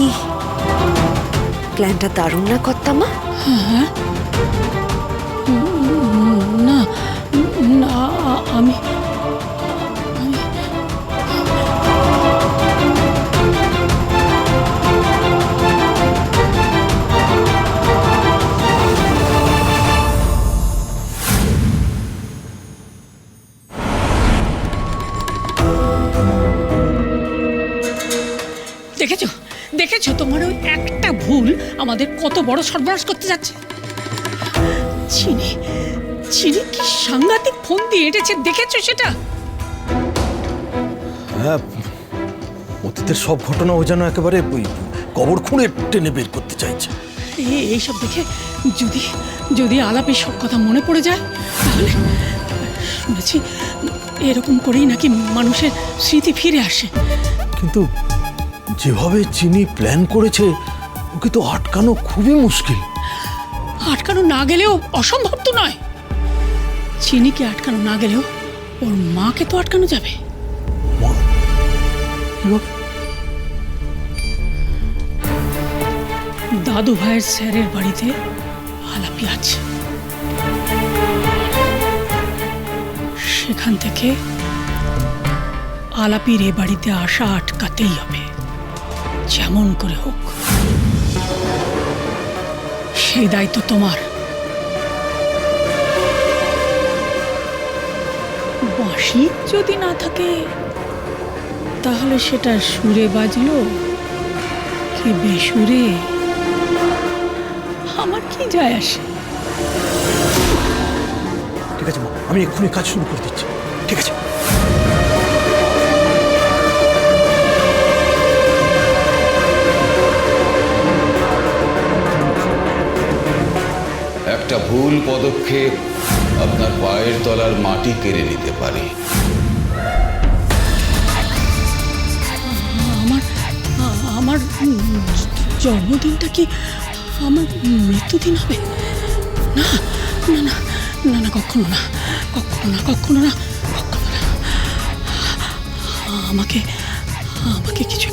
কি? প্ল্যানটা দারুণ না কর্তামা? না না আমি। দেখেছ? দেখেছ তোমার ওই একটা ভুল আমাদের কত বড় সর্বনাশ করতে যাচ্ছে? চিনি চিনি কি সাংঘাতিক ফোন দিয়ে এঁটেছে দেখেছ সেটা? হ্যাঁ অতীতের সব ঘটনা ও যেন একেবারে কবর খুঁড়ে টেনে বের করতে চাইছে। এই এইসব দেখে যদি যদি আলাপের সব কথা মনে পড়ে যায় তাহলে শুনেছি এরকম করেই নাকি মানুষের স্মৃতি ফিরে আসে। কিন্তু যেভাবে চিনি প্ল্যান করেছে ওকে তো আটকানো খুবই মুশকিল। আটকানো না গেলেও অসম্ভব তো নয়। চিনিকে আটকানো না গেলেও ওর মাকে তো আটকানো যাবে। দাদু ভাইয়ের স্যারের বাড়িতে আলাপি আছে সেখান থেকে আলাপির এ বাড়িতে আসা আটকাতেই হবে। যেমন করে হোক, সেই দায়িত্ব তোমার। বাঁশি যদি না থাকে, তাহলে সেটা সুরে বাজলো কি বেসুরে? আমার কি যায় আসে? ঠিক আছে মা, আমি এক্ষুনি কাজ শুরু করে দিচ্ছি। ঠিক আছে। একটা ভুল পদক্ষেপ আপনার পায়ের তলার মাটি কেড়ে নিতে পারে। আমার আমার জন্মদিনটা কি আমার মৃত্যুদিন হবে? না না না না না, কখনো না কখনো না কখনো না কখনো না। আমাকে আমাকে কিছু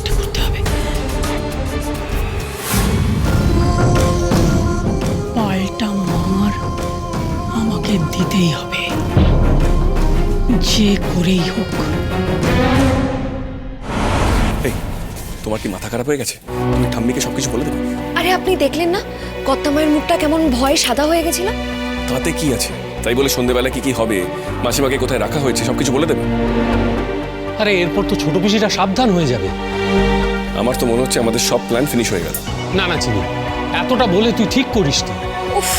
আমাকে দিতেই হবে। যে করেই হোক। তোমার কি মাথা খারাপ হয়ে গেছে? তুমি ঠাম্মিকে সবকিছু বলে দেবে? আরে আপনি দেখলেন না? কর্তামায়ের মুখটা কেমন ভয়ে সাদা হয়ে গেছিল? তাতে কি আছে? তাই বলে সন্ধেবেলা কি কি হবে? মাসিমাকে কোথায় রাখা হয়েছে সবকিছু বলে দেবে? আরে এরপর তো ছোট পিসিটা সাবধান হয়ে যাবে। আমার তো মনে হচ্ছে আমাদের সব প্ল্যান ফিনিশ হয়ে গেল। না না চিনি। এতটা বলে তুই ঠিক করিস নি। উফ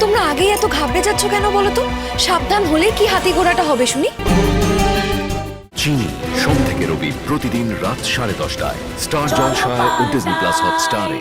তোমরা আগেই এত ঘাবড়ে যাচ্ছ কেন বলো তো? সাবধান হলে কি হাতি ঘোড়াটা হবে, শুনি? চিনি, সোম থেকে রবি প্রতিদিন রাত সাড়ে দশটায়। স্টার জলসায় ও ডিজনি প্লাস হটস্টারে